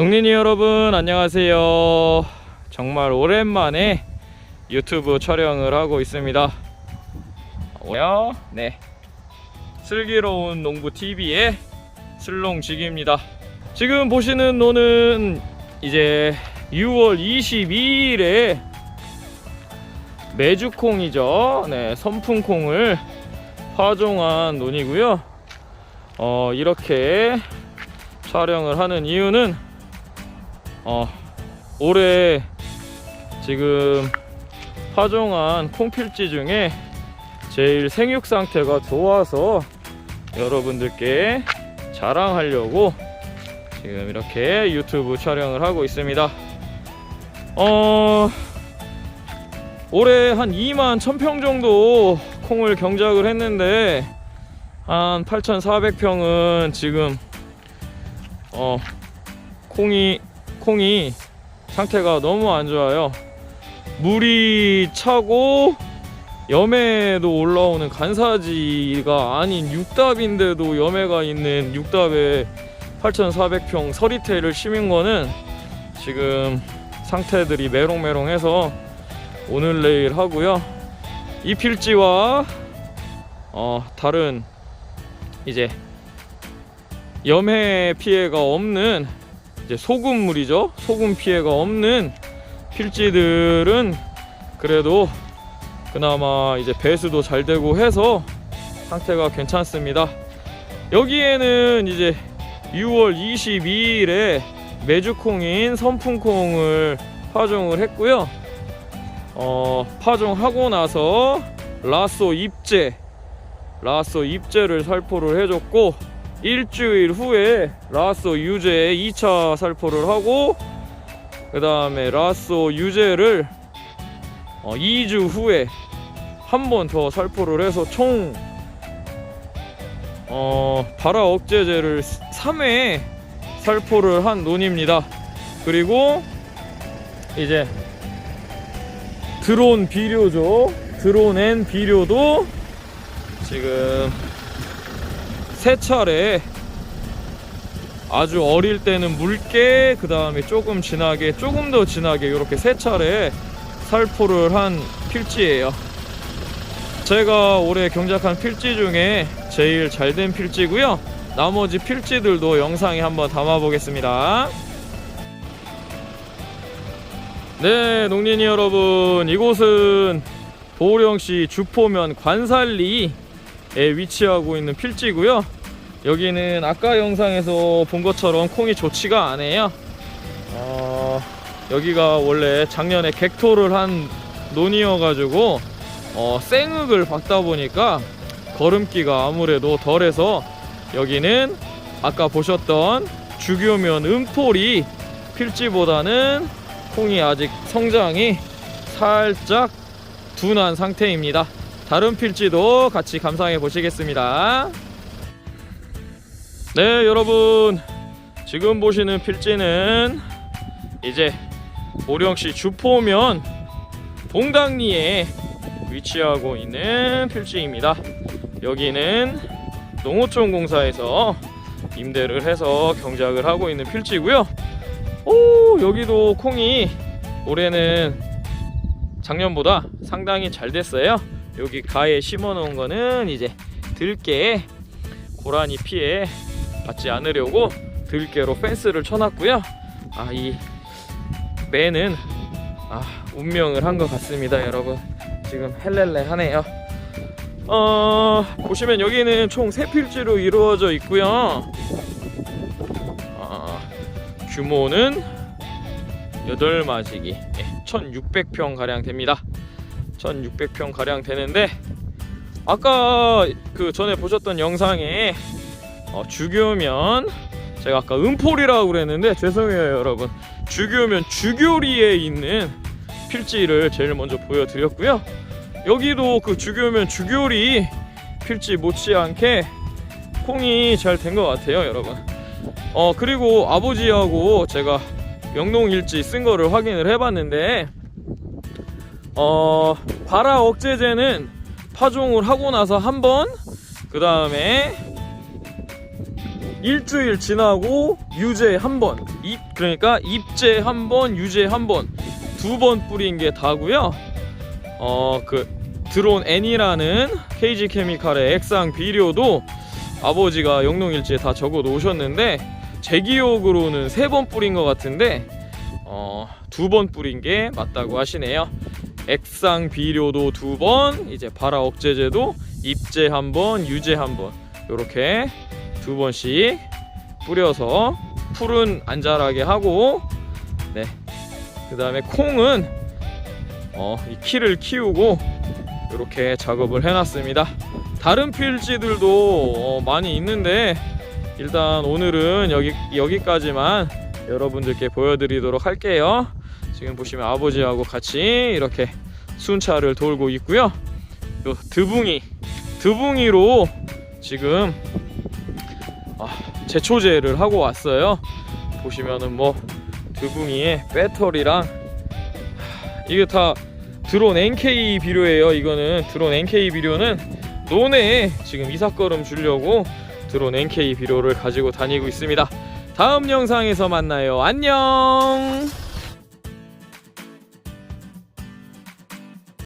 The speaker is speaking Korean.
농린이 여러분 안녕하세요. 정말 오랜만에 유튜브 촬영을 하고 있습니다. 오요 네 슬기로운 농부 TV의 슬롱지기입니다. 지금 보시는 노는 이제 6월 22일에 메주콩이죠. 네 선풍콩을 파종한 논이고요. 어 이렇게 촬영을 하는 이유는 어, 올해 지금 파종한 콩필지 중에 제일 생육 상태가 좋아서 여러분들께 자랑하려고 지금 이렇게 유튜브 촬영을 하고 있습니다. 어, 올해 한 2만 1000평 정도 콩을 경작을 했는데 한 8,400평은 지금 어, 콩이 콩이 상태가 너무 안 좋아요. 물이 차고 염해도 올라오는 간사지가 아닌 육답인데도 염해가 있는 육답에 8,400평 서리태를 심은 거는 지금 상태들이 메롱메롱해서 오늘 내일 하고요. 이 필지와 어, 다른 이제 염해 피해가 없는 이제 소금물이죠. 소금 피해가 없는 필지들은 그래도 그나마 이제 배수도 잘 되고 해서 상태가 괜찮습니다. 여기에는 이제 6월 22일에 메주콩인 선풍콩을 파종을 했고요. 어, 파종하고 나서 라쏘 입제, 라쏘 입제를 살포를 해줬고 일주일 후에 라쏘 유제 2차 살포를 하고 그 다음에 라쏘 유제를 어, 2주 후에 한 번 더 살포를 해서 총 어, 발화 억제제를 3회 살포를 한 논입니다. 그리고 이제 드론 비료죠. 드론 앤 비료도 지금 세 차례 아주 어릴 때는 묽게 그 다음에 조금 진하게 조금 더 진하게 이렇게 세 차례 살포를 한 필지예요. 제가 올해 경작한 필지 중에 제일 잘 된 필지고요. 나머지 필지들도 영상에 한번 담아 보겠습니다. 네, 농린이 여러분, 이곳은 보령시 주포면 관살리에 위치하고 있는 필지고요. 여기는 아까 영상에서 본 것처럼 콩이 좋지가 않아요. 어, 여기가 원래 작년에 객토를 한 논이어 가지고 어, 생흙을 박다 보니까 걸음기가 아무래도 덜해서 여기는 아까 보셨던 주교면 음폴이 필지보다는 콩이 아직 성장이 살짝 둔한 상태입니다. 다른 필지도 같이 감상해 보시겠습니다. 네, 여러분. 지금 보시는 필지는 이제 보령시 주포면 봉당리에 위치하고 있는 필지입니다. 여기는 농어촌 공사에서 임대를 해서 경작을 하고 있는 필지고요. 오, 여기도 콩이 올해는 작년보다 상당히 잘 됐어요. 여기 가에 심어 놓은 거는 이제 들깨 고라니 피해 받지 않으려고 들깨로 펜스를 쳐놨고요. 아, 이 매는 아, 운명을 한 것 같습니다, 여러분. 지금 헬렐레 하네요. 어, 보시면 여기는 총 세 필지로 이루어져 있고요. 어, 규모는 8마지기 1600평 가량 됩니다. 1600평 가량 되는데 아까 그 전에 보셨던 영상에 어, 주교면 제가 아까 음폴이라고 그랬는데 죄송해요 여러분. 주교면 주교리에 있는 필지를 제일 먼저 보여드렸고요. 여기도 그 주교면 주교리 필지 못지않게 콩이 잘 된 것 같아요 여러분. 어 그리고 아버지하고 제가 영농일지 쓴 거를 확인을 해봤는데 어 발화 억제제는 파종을 하고 나서 한 번 그 다음에 일주일 지나고 유제 한 번, 입 그러니까 입제 한 번, 유제 한 번, 두 번 뿌린 게 다고요. 어 그 드론 N이라는 KG 케미칼의 액상 비료도 아버지가 영농일지에 다 적어 놓으셨는데 제 기억으로는 세 번 뿌린 것 같은데 어, 두 번 뿌린 게 맞다고 하시네요. 액상 비료도 두 번, 이제 발화 억제제도 입제 한 번, 유제 한 번, 이렇게 두 번씩 뿌려서 풀은 안 자라게 하고, 네. 그 다음에 콩은 어, 이 키를 키우고 이렇게 작업을 해 놨습니다. 다른 필지들도 어, 많이 있는데 일단 오늘은 여기 여기까지만 여러분들께 보여드리도록 할게요. 지금 보시면 아버지하고 같이 이렇게 순찰을 돌고 있고요. 또 드붕이 드붕이로 지금 아, 제초제를 하고 왔어요. 보시면은 뭐 드붕이에 배터리랑 하, 이게 다 드론 NK 비료예요. 이거는 드론 NK 비료는 논에 지금 이삭거름 주려고 드론 NK 비료를 가지고 다니고 있습니다. 다음 영상에서 만나요. 안녕.